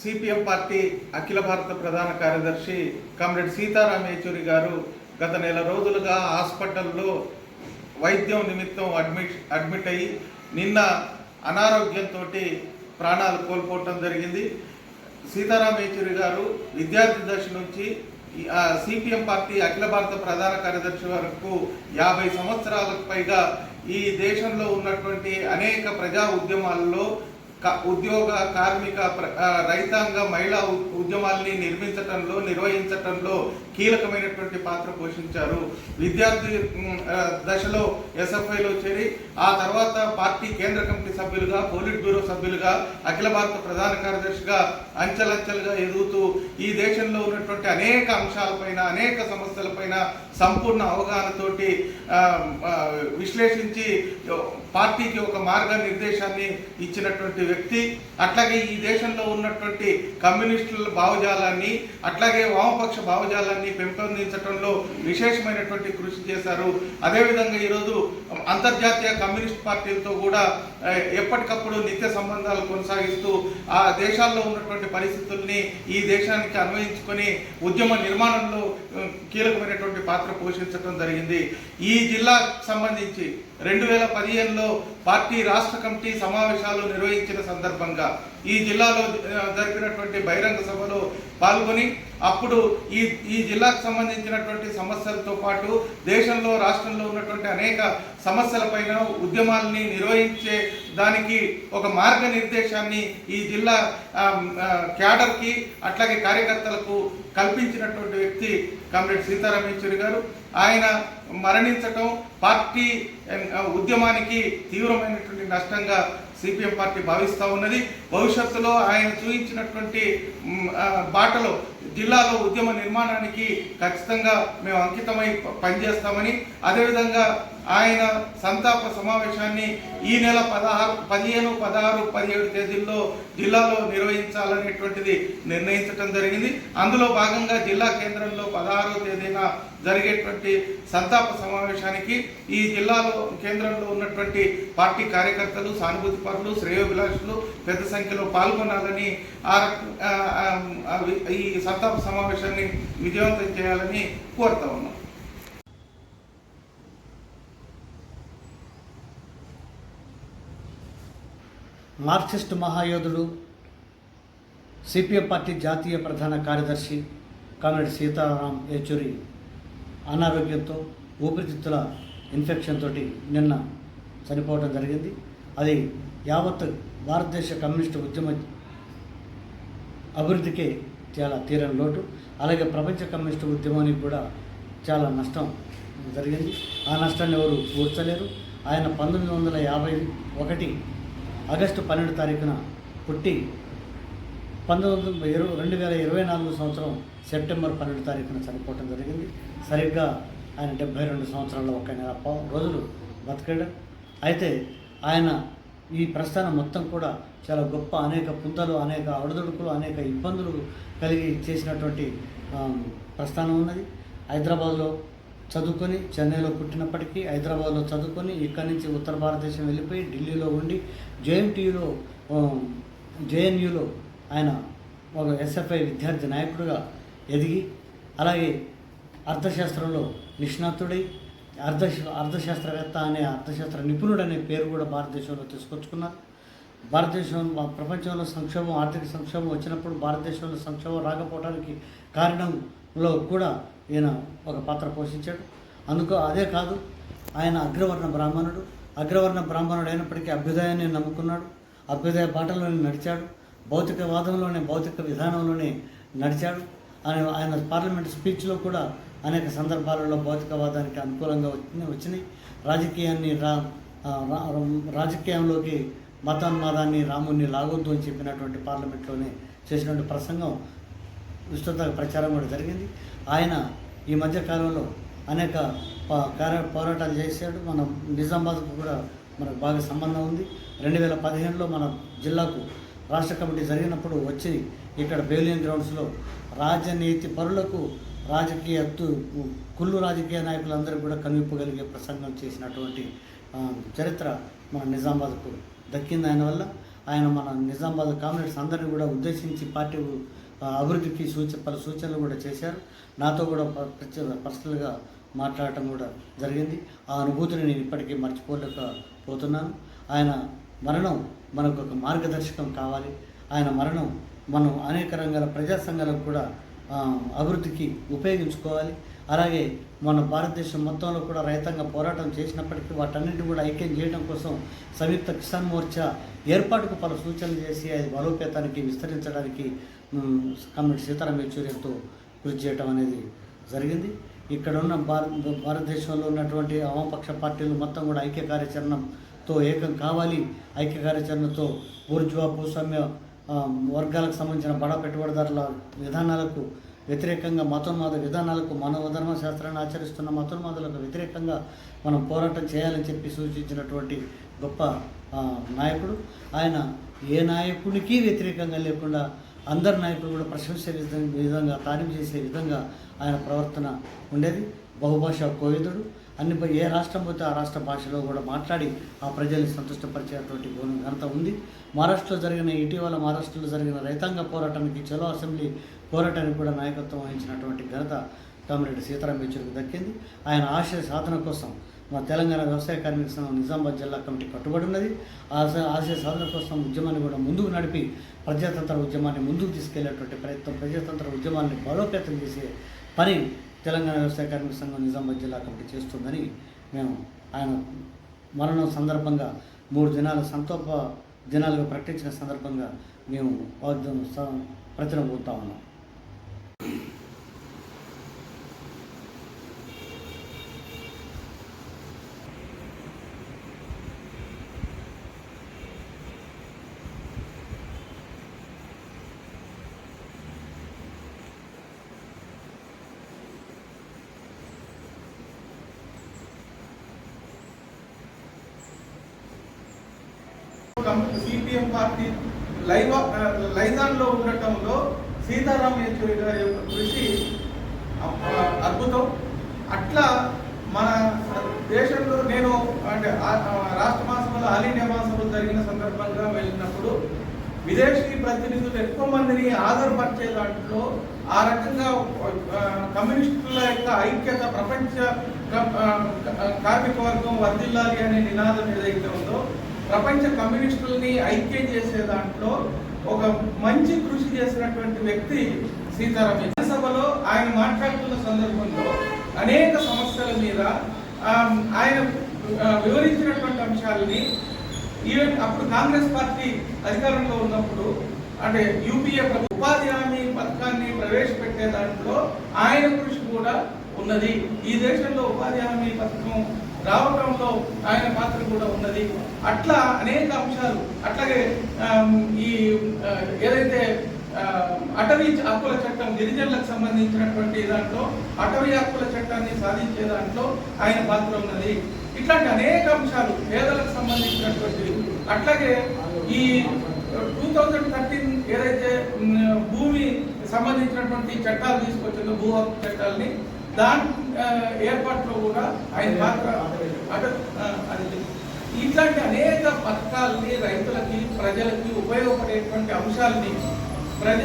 CPM party అఖిల భారత ప్రధాన కార్యదర్శి కామ్రేడ్ సీతారాం యేచూరి గారు గత నెల రోజులుగా హాస్పిటల్లో వైద్యం నిమిత్తం అడ్మిట్ అడ్మిట్ అయ్యి నిన్న అనారోగ్యంతో ప్రాణాలు కోల్పోవటం జరిగింది. సీతారాం యేచూరి గారు విద్యార్థి దశ నుంచి సిపిఎం పార్టీ అఖిల భారత ప్రధాన కార్యదర్శి వరకు యాభై సంవత్సరాలకు పైగా ఈ దేశంలో ఉన్నటువంటి అనేక ప్రజా ఉద్యమాలలో ఉద్యోగ కార్మిక ప్ర- రైతాంగ మహిళా ఉద్యమాల్ని నిర్మించటంలో నిర్వహించటంలో కీలకమైనటువంటి పాత్ర పోషించారు. విద్యార్థి దశలో ఎస్ఎఫ్ఐలో చేరి ఆ తర్వాత పార్టీ కేంద్ర కమిటీ సభ్యులుగా పోలిట్ బ్యూరో సభ్యులుగా అఖిల భారత ప్రధాన కార్యదర్శిగా అంచెలంచెలుగా ఎదుగుతూ ఈ దేశంలో ఉన్నటువంటి అనేక అంశాలపైన అనేక సమస్యలపైన సంపూర్ణ అవగాహనతోటి విశ్లేషించి పార్టీకి ఒక మార్గ నిర్దేశాన్ని ఇచ్చినటువంటి వ్యక్తి అట్లాగే ఈ దేశంలో ఉన్నటువంటి కమ్యూనిస్టుల భావజాలాన్ని అట్లాగే వామపక్ష భావజాలాన్ని పెంపొందించడంలో విశేషమైనటువంటి కృషి చేశారు. అదేవిధంగా ఈరోజు అంతర్జాతీయ కమ్యూనిస్ట్ పార్టీలతో కూడా ఎప్పటికప్పుడు నిత్య సంబంధాలు కొనసాగిస్తూ ఆ దేశాల్లో ఉన్నటువంటి పరిస్థితుల్ని ఈ దేశానికి అన్వయించుకొని ఉద్యమ నిర్మాణంలో కీలకమైనటువంటి పాత్ర పోషించడం జరిగింది. ఈ జిల్లాకు సంబంధించి రెండు వేల పదిహేనులో పార్టీ రాష్ట్ర కమిటీ సమావేశాలు నిర్వహించిన సందర్భంగా ఈ జిల్లాలో జరిపినటువంటి బహిరంగ సభలో పాల్గొని అప్పుడు ఈ ఈ జిల్లాకు సంబంధించినటువంటి సమస్యలతో పాటు దేశంలో రాష్ట్రంలో ఉన్నటువంటి అనేక సమస్యలపైన ఉద్యమాలని నిర్వహించే దానికి ఒక మార్గనిర్దేశాన్ని ఈ జిల్లా క్యాడర్కి అట్లాగే కార్యకర్తలకు కల్పించినటువంటి వ్యక్తి కామ్రేడ్ సీతారాం యేచూరి గారు. ఆయన మరణించటం పార్టీ ఉద్యమానికి తీవ్ర తీవ్రమైనటువంటి నష్టంగా సిపిఎం పార్టీ భావిస్తూ ఉన్నది. భవిష్యత్తులో ఆయన చూపించినటువంటి బాటలో జిల్లాలో ఉద్యమ నిర్మాణానికి ఖచ్చితంగా మేము అంకితమై పనిచేస్తామని అదేవిధంగా ఆయన సంతాప సమావేశాన్ని ఈ నెల పదహారు పదిహేను పదహారు పదిహేడు తేదీల్లో జిల్లాలో నిర్వహించాలనేటువంటిది నిర్ణయించడం జరిగింది. అందులో భాగంగా జిల్లా కేంద్రంలో పదహారో తేదీన జరిగేటువంటి సంతాప సమావేశానికి ఈ జిల్లాలో కేంద్రంలో ఉన్నటువంటి పార్టీ కార్యకర్తలు సానుభూతి పరులు శ్రేయోభిలాషులు పెద్ద సంఖ్యలో పాల్గొనాలని ఈ సంతాప సమావేశాన్ని విజయవంతం చేయాలని కోరుతా ఉన్నాం. మార్క్సిస్ట్ మహాయోధుడు సిపిఎం పార్టీ జాతీయ ప్రధాన కార్యదర్శి కామ్రేడ్ సీతారాం ఏచూరి అనారోగ్యంతో ఊపిరితిత్తుల ఇన్ఫెక్షన్ తోటి నిన్న చనిపోవడం జరిగింది. అది యావత్ భారతదేశ కమ్యూనిస్టు ఉద్యమ అభివృద్ధికి చాలా తీరని లోటు. అలాగే ప్రపంచ కమ్యూనిస్టు ఉద్యమానికి కూడా చాలా నష్టం జరిగింది. ఆ నష్టాన్ని ఎవరు పూడ్చలేరు ఆయన పంతొమ్మిది వందల యాభై ఒకటి ఆగస్టు పన్నెండు తారీఖున పుట్టి పంతొమ్మిది వందల ఇరవై రెండు వేల ఇరవై నాలుగు సంవత్సరం సెప్టెంబర్ పన్నెండు తారీఖున చనిపోవటం జరిగింది. సరిగ్గా ఆయన డెబ్బై రెండు సంవత్సరాల ఒక నెల రోజులు బతికాడు. అయితే ఆయన ఈ ప్రస్థానం మొత్తం కూడా చాలా గొప్ప అనేక పుంతలు అనేక అడుదుడుకులు అనేక ఇబ్బందులు కలిగి చేసినటువంటి ప్రస్థానం ఉన్నది. హైదరాబాద్లో చదువుకొని చెన్నైలో పుట్టినప్పటికీ హైదరాబాద్లో చదువుకొని ఇక్కడి నుంచి ఉత్తర భారతదేశం వెళ్ళిపోయి ఢిల్లీలో ఉండి జేఎన్టీయులో జేఎన్యూలో ఆయన ఒక ఎస్ఎఫ్ఐ విద్యార్థి నాయకుడిగా ఎదిగి అలాగే అర్థశాస్త్రంలో నిష్ణాతుడై అర్థ అర్థశాస్త్రవేత్త అనే అర్థశాస్త్ర నిపుణుడు అనే పేరు కూడా భారతదేశంలో తీసుకొచ్చుకున్నారు. భారతదేశం ప్రపంచంలో సంక్షోభం ఆర్థిక సంక్షోభం వచ్చినప్పుడు భారతదేశంలో సంక్షోభం రాకపోవడానికి కారణంలో కూడా ఈయన ఒక పాత్ర పోషించాడు. అందుకు అదే కాదు ఆయన అగ్రవర్ణ బ్రాహ్మణుడు. అగ్రవర్ణ బ్రాహ్మణుడు అయినప్పటికీ అభ్యుదయాన్ని నమ్ముకున్నాడు. అభ్యుదయ బాటలోనే నడిచాడు. భౌతికవాదంలోనే భౌతిక విధానంలోనే నడిచాడు. ఆయన ఆయన పార్లమెంట్ స్పీచ్లో కూడా అనేక సందర్భాలలో భౌతికవాదానికి అనుకూలంగా వచ్చినాయి వచ్చినాయి. రాజకీయాన్ని రా రా- రాజకీయంలోకి మతాన్మాదాన్ని రాముణ్ణి లాగొద్దు అని చెప్పినటువంటి పార్లమెంట్లోనే చేసినటువంటి ప్రసంగం విస్తృత ప్రచారం కూడా జరిగింది. ఆయన ఈ మధ్య కాలంలో అనేక ప- పోరాటాలు చేశాడు. మన నిజామాబాద్కు కూడా మనకు బాగా సంబంధం ఉంది. రెండు వేల పదిహేనులో మన జిల్లాకు రాష్ట్ర కమిటీ జరిగినప్పుడు వచ్చి ఇక్కడ బేలియన్ గ్రౌండ్స్లో రాజనీతి పరులకు రాజకీయ కుళ్ళు రాజకీయ నాయకులందరూ కూడా కనిపింపగలిగే ప్రసంగం చేసినటువంటి చరిత్ర మన నిజామాబాద్కు దక్కింది. ఆయన వల్ల ఆయన మన నిజామాబాద్ కామ్రేడ్స్ అందరినీ కూడా ఉద్దేశించి పార్టీ అభివృద్ధికి సూచ పలు సూచనలు కూడా చేశారు. నాతో కూడా ప్రత్యేక పర్సనల్గా మాట్లాడటం కూడా జరిగింది. ఆ అనుభూతిని నేను ఇప్పటికీ మర్చిపోలేకపోతున్నాను ఆయన మరణం మనకు ఒక మార్గదర్శకం కావాలి. ఆయన మరణం మనం అనేక రంగాల ప్రజా సంఘాలకు కూడా అభివృద్ధికి ఉపయోగించుకోవాలి. అలాగే మన భారతదేశం మొత్తంలో కూడా రైతాంగ పోరాటం చేసినప్పటికీ వాటన్నిటిని కూడా ఐక్యం చేయడం కోసం సంయుక్త కిసాన్ మోర్చా ఏర్పాటుకు పలు సూచనలు చేసి అది బలోపేతానికి విస్తరించడానికి ఉమ్, సీతారాం యేచూరి కృషి చేయటం అనేది జరిగింది. ఇక్కడ ఉన్న భారత భారతదేశంలో ఉన్నటువంటి వామపక్ష పార్టీలు మొత్తం కూడా ఐక్య కార్యాచరణతో ఏకం కావాలి. ఐక్య కార్యాచరణతో ఊర్జ్వా భూస్వామ్య వర్గాలకు సంబంధించిన బడా పెట్టుబడిదారుల విధానాలకు వ్యతిరేకంగా మతోన్మాద విధానాలకు మానవ శాస్త్రాన్ని ఆచరిస్తున్న మతోన్మాదులకు వ్యతిరేకంగా మనం పోరాటం చేయాలని చెప్పి సూచించినటువంటి గొప్ప నాయకుడు. ఆయన ఏ నాయకుడికి వ్యతిరేకంగా లేకుండా అందరు నాయకులు కూడా ప్రశంసే విధంగా విధంగా తారీఫ్ చేసే విధంగా ఆయన ప్రవర్తన ఉండేది. బహుభాషా కోవిదుడు అన్ని ఏ రాష్ట్రం పోతే ఆ రాష్ట్ర భాషలో కూడా మాట్లాడి ఆ ప్రజల్ని సంతృష్టపరిచేటువంటి ఘనత ఉంది. మహారాష్ట్రలో జరిగిన ఇటీవల మహారాష్ట్రలో జరిగిన రైతాంగ పోరాటానికి చలో అసెంబ్లీ పోరాటానికి కూడా నాయకత్వం వహించినటువంటి ఘనత కామిరెడ్డి సీతారాం యేచూరికి దక్కింది. ఆయన ఆశయ సాధన కోసం మా తెలంగాణ వ్యవసాయ కార్మిక సంఘం నిజామాబాద్ జిల్లా కమిటీ కట్టుబడి ఉన్నది. ఆశ- ఆశయ సాధన కోసం ఉద్యమాన్ని కూడా ముందుకు నడిపి ప్రజాతంత్ర ఉద్యమాన్ని ముందుకు తీసుకెళ్ళేటువంటి ప్రయత్నం ప్రజాతంత్ర ఉద్యమాన్ని బలోపేతం చేసే పని తెలంగాణ వ్యవసాయ కార్మిక సంఘం నిజామాబాద్ జిల్లా కమిటీ చేస్తుందని మేము ఆయన మరణం సందర్భంగా మూడు దినాల సంతోప దినాలుగా ప్రకటించిన సందర్భంగా మేము ప్రచురం స- ఉన్నాం. సిపిఎం పార్టీ లైవ్ లైజాన్లో ఉండటంలో సీతారాం యేచూరి గారి యొక్క కృషి అద్భుతం. అట్లా మన దేశంలో నేను అంటే రాష్ట్ర మాసంలో ఆల్ ఇండియా జరిగిన సందర్భంగా వెళ్ళినప్పుడు విదేశీ ప్రతినిధులు ఎక్కువ మందిని ఆధారపరిచే దాంట్లో ఆ రకంగా కమ్యూనిస్టుల యొక్క ఐక్యత ప్రపంచ కార్మిక వర్గం వర్దిల్లాలి అనే నినాదం ఏదైతే ఉందో ప్రపంచ కమ్యూనిస్టులని ఐక్యం చేసే దాంట్లో ఒక మంచి కృషి చేసినటువంటి వ్యక్తి సీతారాం సభలో ఆయన మాట్లాడుతున్న సందర్భంలో అనేక సమస్యల మీద ఆయన వివరించినటువంటి అంశాలని ఈవెన్ అప్పుడు కాంగ్రెస్ పార్టీ అధికారంలో ఉన్నప్పుడు అంటే యూపీఏ ఉపాధి హామీ పథకాన్ని ప్రవేశపెట్టే దాంట్లో ఆయన కృషి కూడా ఉన్నది. ఈ దేశంలో ఉపాధి హామీ పథకం రావటంలో ఆయన పాత్ర కూడా ఉన్నది. అట్లా అనేక అంశాలు అట్లాగే ఈ ఏదైతే అటవీ హక్కుల చట్టం గిరిజనులకు సంబంధించినటువంటి దాంట్లో అటవీ హక్కుల చట్టాన్ని సాధించే దాంట్లో ఆయన పాత్ర ఉన్నది. ఇట్లాంటి అనేక అంశాలు పేదలకు సంబంధించినటువంటివి అట్లాగే ఈ టూ థౌజండ్ థర్టీన్ ఏదైతే భూమి సంబంధించినటువంటి చట్టాలు తీసుకొచ్చిందో భూ హక్కు చట్టాలని దాని ఏర్పాట్లో కూడా ఆయన పాత్ర అట అది ఇట్లాంటి అనేక పథకాలని రైతులకి ప్రజలకి ఉపయోగపడేటువంటి అంశాలని ప్రజ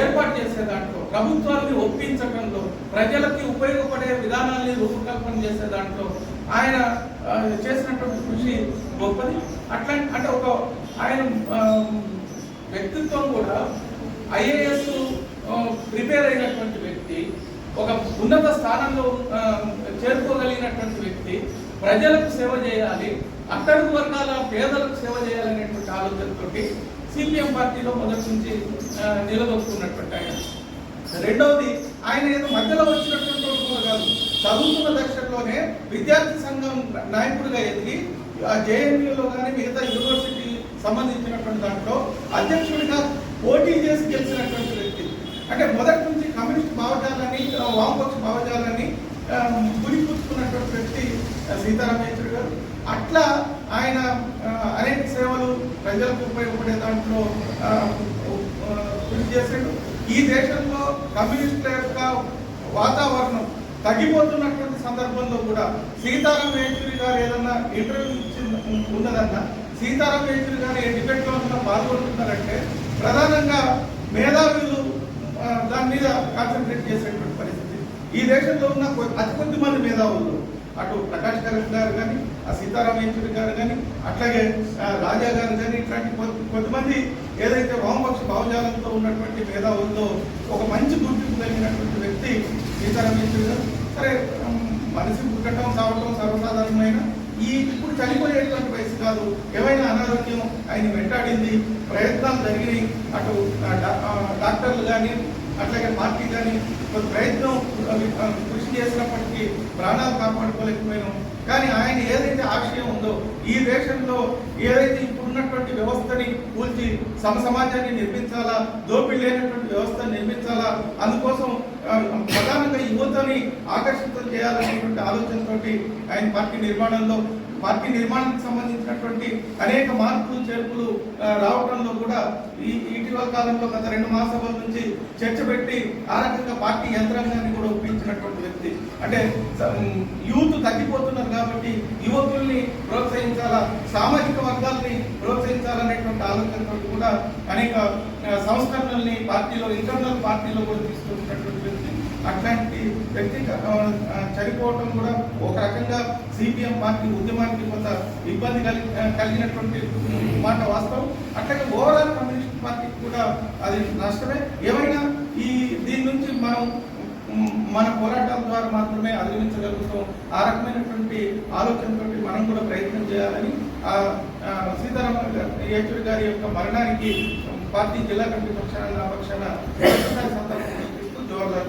ఏర్పాటు చేసే దాంట్లో ప్రభుత్వాన్ని ఒప్పించడంలో ప్రజలకి ఉపయోగపడే విధానాల్ని రూపకల్పన చేసే దాంట్లో ఆయన చేసినటువంటి కృషి గొప్పది. అట్లా అంటే ఒక ఆయన వ్యక్తిత్వం కూడా ఐఏఎస్ ప్రిపేర్ అయినటువంటి వ్యక్తి ఒక ఉన్నత స్థానంలో చేరుకోగలిగినటువంటి వ్యక్తి ప్రజలకు సేవ చేయాలి అట్టడుగు వర్గాల పేదలకు సేవ చేయాలనేటువంటి ఆలోచనతోటి సిపిఎం పార్టీలో మొదటి నుంచి నిలదొక్కున్నటువంటి ఆయన. రెండవది ఆయన ఏదో మధ్యలో వచ్చినటువంటి కాదు. చదువుతున్న దశలోనే విద్యార్థి సంఘం నాయకుడిగా ఎదిగి ఆ జేఎన్యూలో కానీ మిగతా యూనివర్సిటీ సంబంధించినటువంటి దాంట్లో అధ్యక్షుడిగా పోటీ చేసి గెలిచినటువంటి వ్యక్తి. అంటే మొదటి నుంచి కమ్యూనిస్ట్ భావజాలాన్ని వామపక్ష భావజాలని గురిపుచ్చుకున్నటువంటి వ్యక్తి ఆ, సీతారాం యేచూరి గారు. అట్లా ఆయన అనేక సేవలు ప్రజలకు ఉపయోగపడే దాంట్లో కృషి చేశాడు ఈ దేశంలో కమ్యూనిస్టుల యొక్క వాతావరణం తగ్గిపోతున్నటువంటి సందర్భంలో కూడా సీతారాం యేచూరి గారు ఏదన్నా ఇంటర్వ్యూ ఇచ్చి ఉన్నదన్నా సీతారాం యేచూరి గారు ఏ డిబేట్లో పాల్గొంటున్నారంటే ప్రధానంగా మేధావులు ఆ, దాని మీద కాన్సన్ట్రేట్ చేసేటువంటి పరిస్థితి ఈ దేశంలో ఉన్న అతి కొద్ది మంది మేధావులు అటు ప్రకాష్ కరెక్ట్ గారు కానీ ఆ సీతారాం యేచూరి గారు కానీ అట్లాగే రాజా గారు కానీ ఇట్లాంటి కొద్ది కొద్దిమంది ఏదైతే వామపక్ష భావజాలంతో ఉన్నటువంటి మేధావుల్లో ఒక మంచి గుర్తింపు కలిగినటువంటి వ్యక్తి సీతారాం యేచూరి గారు. సరే మనిషి పుట్టడం సావటం సర్వసాధారణమైన ఈ ఇప్పుడు చనిపోయేటువంటి వయసు కాదు ఏమైనా అనారోగ్యం ఆయన వెంటాడింది ప్రయత్నాలు జరిగినాయి అటు డాక్టర్లు కానీ అట్లాగే పార్టీ కానీ కొంత ప్రయత్నం కృషి చేసినప్పటికీ ప్రాణాలు కాపాడుకోలేకపోయినాం కానీ ఆయన ఏదైతే ఆశయం ఉందో ఈ దేశంలో ఏదైతే ఇప్పుడున్నటువంటి వ్యవస్థని కూల్చి సమ సమాజాన్ని నిర్మించాలా దోపిడీ లేనటువంటి వ్యవస్థను నిర్మించాలా అందుకోసం ప్రధానంగా యువతని ఆకర్షితం చేయాలనేటువంటి ఆలోచనతోటి ఆయన పార్టీ నిర్మాణంలో పార్టీ నిర్మాణానికి సంబంధించినటువంటి అనేక మార్పులు చేర్పులు రావడంలో కూడా ఈ ఇటీవల కాలంలో గత రెండు మాసాల నుంచి చర్చ పెట్టి ఆ రకంగా పార్టీ యంత్రాంగాన్ని కూడా ఒప్పించినటువంటి వ్యక్తి. అంటే యూత్ తగ్గిపోతున్నారు కాబట్టి యువకుల్ని ప్రోత్సహించాలా సామాజిక వర్గాల్ని ప్రోత్సహించాలనేటువంటి ఆలోచనతో కూడా అనేక సంస్కరణల్ని పార్టీలో ఇంటర్నల్ పార్టీలో కూడా తీసుకొచ్చినటువంటి వ్యక్తి. అట్లాంటి వ్యక్తి చనిపోవటం కూడా ఒక రకంగా సిపిఎం పార్టీ ఉద్యమానికి కొంత ఇబ్బంది కలి కలిగినటువంటి మాట వాస్తవం. అట్లాగే ఓవరాల్ కమ్యూనిస్ట్ పార్టీకి కూడా అది నష్టమే ఏమైనా ఈ దీని నుంచి మనం మన పోరాటాల ద్వారా మాత్రమే అధిగమించగలుగుతాం. ఆ రకమైనటువంటి ఆలోచనతో మనం కూడా ప్రయత్నం చేయాలని ఆ, ఆ, సీతారామ యేచూరి గారి యొక్క మరణానికి పార్టీ జిల్లా కమిటీ పక్షాన పక్షాన సందర్భంగా జోహార్